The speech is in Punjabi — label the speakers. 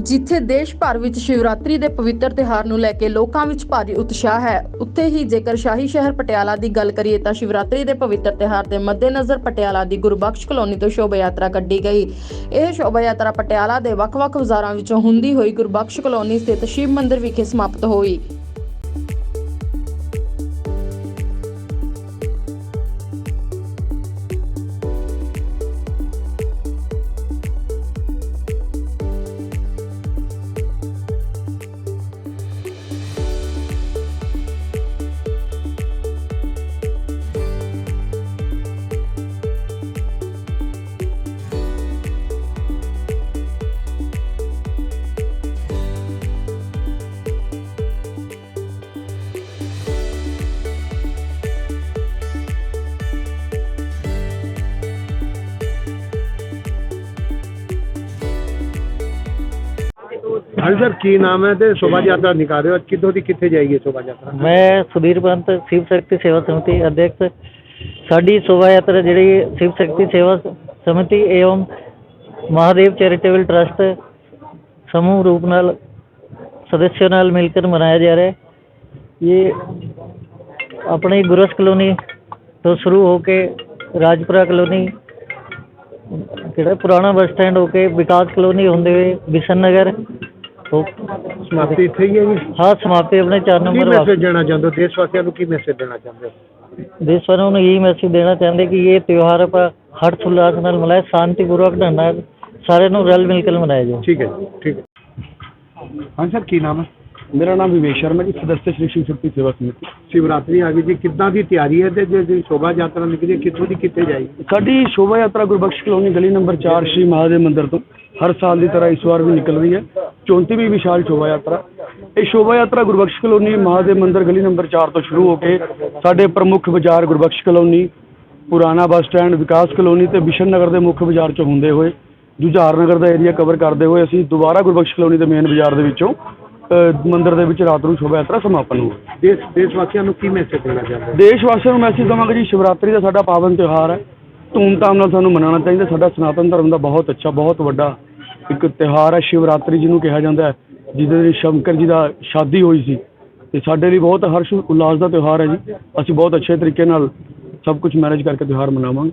Speaker 1: ਜਿੱਥੇ ਦੇਸ਼ ਭਰ ਵਿੱਚ ਸ਼ਿਵਰਾਤਰੀ ਦੇ ਪਵਿੱਤਰ ਤਿਉਹਾਰ ਨੂੰ ਲੈ ਕੇ ਲੋਕਾਂ ਵਿੱਚ ਭਾਰੀ ਉਤਸ਼ਾਹ ਹੈ, ਉੱਥੇ ਹੀ ਜੇਕਰ ਸ਼ਾਹੀ ਸ਼ਹਿਰ ਪਟਿਆਲਾ ਦੀ ਗੱਲ ਕਰੀਏ ਤਾਂ ਸ਼ਿਵਰਾਤਰੀ ਦੇ ਪਵਿੱਤਰ ਤਿਉਹਾਰ ਦੇ ਮੱਦੇਨਜ਼ਰ ਪਟਿਆਲਾ ਦੀ ਗੁਰਬਖਸ਼ ਕਲੋਨੀ ਤੋਂ ਸ਼ੋਭਾ ਯਾਤਰਾ ਕੱਢੀ ਗਈ। ਇਹ ਸ਼ੋਭਾ ਯਾਤਰਾ ਪਟਿਆਲਾ ਦੇ ਵੱਖ-ਵੱਖ ਬਾਜ਼ਾਰਾਂ ਵਿੱਚੋਂ ਹੁੰਦੀ ਹੋਈ ਗੁਰਬਖਸ਼ ਕਲੋਨੀ ਸਥਿਤ ਸ਼ਿਵ ਮੰਦਿਰ ਵਿਖੇ ਸਮਾਪਤ ਹੋਈ।
Speaker 2: ਹਾਂਜੀ, ਸਰ, ਕੀ ਨਾਮ ਹੈ ਤੇ ਸ਼ੋਭਾ ਯਾਤਰਾ ਨਿਕਾਲ ਰਹੇ ਹੋ ਕਿੱਥੋਂ ਦੀ ਕਿੱਥੇ ਜਾਏਗੀ ਸ਼ੋਭਾ ਯਾਤਰਾ?
Speaker 3: ਮੈਂ ਸੁਧੀਰ ਪੰਤ ਸ਼ਿਵ ਸ਼ਕਤੀ ਸੇਵਾ ਸਮਿਤੀ ਅਧਿਕਸ਼ ਸਾਡੀ ਸ਼ੋਭਾ ਯਾਤਰਾ ਜਿਹੜੀ ਸ਼ਿਵ ਸ਼ਕਤੀ ਸੇਵਾ ਸਮਿਤੀ ਏਵਮ ਮਹਾਦੇਵ ਚੈਰੀਟੇਬਲ ਟਰਸਟ ਸਮੂਹ ਰੂਪ ਨਾਲ ਸਦस्यों ਨਾਲ ਮਿਲ ਕੇ ਮਨਾਇਆ ਜਾ ਰਿਹਾ ਹੈ। ਇਹ ਆਪਣੀ ਗੁਰਸ ਕਲੋਨੀ ਤੋਂ ਸ਼ੁਰੂ ਹੋ ਕੇ ਰਾਜਪੁਰਾ ਕਲੋਨੀ ਕਿਹੜਾ ਪੁਰਾਣਾ ਬੱਸ ਸਟੈਂਡ ਹੋ ਕੇ ਵਿਕਾਸ ਕਲੋਨੀ ਹੁੰਦੇ ਹੋਏ ਬਿਸ਼ਨ ਨਗਰ ਹੋ
Speaker 2: ਸਮਾਪਤੀ ਇੱਥੇ ਹੀ ਹੈ ਜੀ।
Speaker 3: ਹਾਂ ਸਮਾਪਤੀ ਆਪਣੇ 4
Speaker 2: ਕੀ
Speaker 3: ਨੰਬਰ ਵਾਪਸ
Speaker 2: ਮੈਸੇਜ ਦੇਣਾ ਚਾਹੁੰਦੇ ਹੋ? ਦੇਸ਼ ਵਾਸੀਆਂ ਨੂੰ ਕੀ ਮੈਸੇਜ ਦੇਣਾ ਚਾਹੁੰਦੇ ਹੋ?
Speaker 3: ਦੇਸ਼ ਵਾਲਿਆਂ ਨੂੰ ਇਹ ਮੈਸੇਜ ਦੇਣਾ ਚਾਹੁੰਦੇ ਕਿ ਇਹ ਤਿਉਹਾਰ ਆਪਾਂ ਹਰਸ਼ ਉਲਾਸ ਨਾਲ ਮਨਾਏ ਸ਼ਾਂਤੀਪੂਰਵਕ ਢੰਗ ਨਾਲ ਸਾਰਿਆਂ ਨੂੰ ਰਲ ਮਿਲ ਕੇ ਮਨਾਇਆ ਜਾਏ
Speaker 2: ਠੀਕ ਹੈ ਜੀ ਠੀਕ ਹੈ। ਹਾਂਜੀ ਸਰ ਕੀ ਨਾਮ ਹੈ?
Speaker 4: ਮੇਰਾ ਨਾਮ ਵਿਵੇਕ ਸ਼ਰਮਾ ਜੀ ਸਦस्य ਸ਼੍ਰੀ ਸ਼ਿਵ ਸ਼ਕਤੀ ਸੇਵਾ ਸਮਿਤੀ।
Speaker 2: ਸ਼ਿਵਰਾਤਰੀ ਆ ਗਈ ਜੀ। ਕਿੱਦਾਂ ਦੀ ਤਿਆਰੀ ਹੈ ਤੇ ਜੇ ਜੇ ਸ਼ੋਭਾ ਯਾਤਰਾ ਨਿਕਲੀ ਹੈ, ਕਿੱਥੋਂ ਦੀ ਕਿੱਥੇ ਜਾਏਗੀ
Speaker 4: ਸਾਡੀ ਸ਼ੋਭਾ ਯਾਤਰਾ ਗੁਰਬਖਸ਼ ਕਲੋਨੀ ਗਲੀ ਨੰਬਰ 4 ਸ਼੍ਰੀ ਮਹਾਦੇਵ ਮੰਦਿਰ ਤੋਂ ਹਰ ਸਾਲ ਦੀ ਤਰ੍ਹਾਂ ਇਸ ਵਾਰ ਵੀ ਨਿਕਲ ਰਹੀ ਹੈ। 34ਵੀਂ ਵਿਸ਼ਾਲ ਸ਼ੋਭਾ ਯਾਤਰਾ। ਇਹ ਸ਼ੋਭਾ ਯਾਤਰਾ ਗੁਰਬਖਸ਼ ਕਲੋਨੀ ਮਹਾਦੇਵ ਮੰਦਿਰ ਗਲੀ ਨੰਬਰ 4 ਤੋਂ ਸ਼ੁਰੂ ਹੋ ਕੇ ਸਾਡੇ ਪ੍ਰਮੁੱਖ ਬਾਜ਼ਾਰ ਗੁਰਬਖਸ਼ ਕਲੋਨੀ ਪੁਰਾਣਾ ਬੱਸ ਸਟੈਂਡ ਵਿਕਾਸ ਕਲੋਨੀ ਤੇ ਬਿਸ਼ਨ ਨਗਰ ਦੇ ਮੁੱਖ ਬਾਜ਼ਾਰ ਚੋਂ ਹੁੰਦੇ ਹੋਏ ਜੁਝਾਰ ਨਗਰ ਦਾ ਏਰੀਆ ਕਵਰ ਕਰਦੇ ਹੋਏ ਅਸੀਂ ਦੁਬਾਰਾ ਗੁਰਬਖਸ਼ ਕਲੋਨੀ ਦੇ ਮੇਨ ਬਾਜ਼ਾਰ ਦੇ ਵਿੱਚੋਂ ਅ, ਮੰਦਿਰ ਦੇ ਵਿੱਚ ਰਾਤ ਨੂੰ ਸ਼ੋਭਾ ਯਾਤਰਾ ਸਮਾਪਨ ਹੋਈ।
Speaker 2: ਦੇਸ਼ ਦੇਸ਼ ਵਾਸੀਆਂ ਨੂੰ ਕੀ ਮੈਸੇਜ ਦੇਣਾ ਚਾਹੁੰਦੇ?
Speaker 4: ਦੇਸ਼ ਵਾਸੀਆਂ ਨੂੰ ਮੈਸੇਜ ਦਵਾਂਗੇ ਜੀ ਸ਼ਿਵਰਾਤਰੀ ਦਾ ਸਾਡਾ ਪਾਵਨ ਤਿਉਹਾਰ ਹੈ। ਧੂਮਧਾਮ ਨਾਲ ਸਾਨੂੰ ਮਨਾਉਣਾ ਚਾਹੀਦਾ ਸਾਡਾ ਸਨਾਤਨ ਧਰਮ ਦਾ ਬਹੁਤ ਅੱਛਾ ਬਹੁਤ ਵੱਡਾ ਇੱਕ ਤਿਉਹਾਰ ਹੈ, ਸ਼ਿਵਰਾਤਰੀ ਜਿਹਨੂੰ ਕਿਹਾ ਜਾਂਦਾ ਹੈ, ਜਿਹਦੇ ਵਿੱਚ ਸ਼ੰਕਰ ਜੀ ਦਾ ਸ਼ਾਦੀ ਹੋਈ ਸੀ। ਤੇ ਸਾਡੇ ਲਈ ਬਹੁਤ ਹਰਸ਼ ਉਲਾਸ ਦਾ ਤਿਉਹਾਰ ਹੈ ਜੀ। ਅਸੀਂ ਬਹੁਤ ਅੱਛੇ ਤਰੀਕੇ ਨਾਲ ਸਭ ਕੁਝ ਮੈਨੇਜ ਕਰਕੇ ਤਿਉਹਾਰ ਮਨਾਵਾਂਗੇ।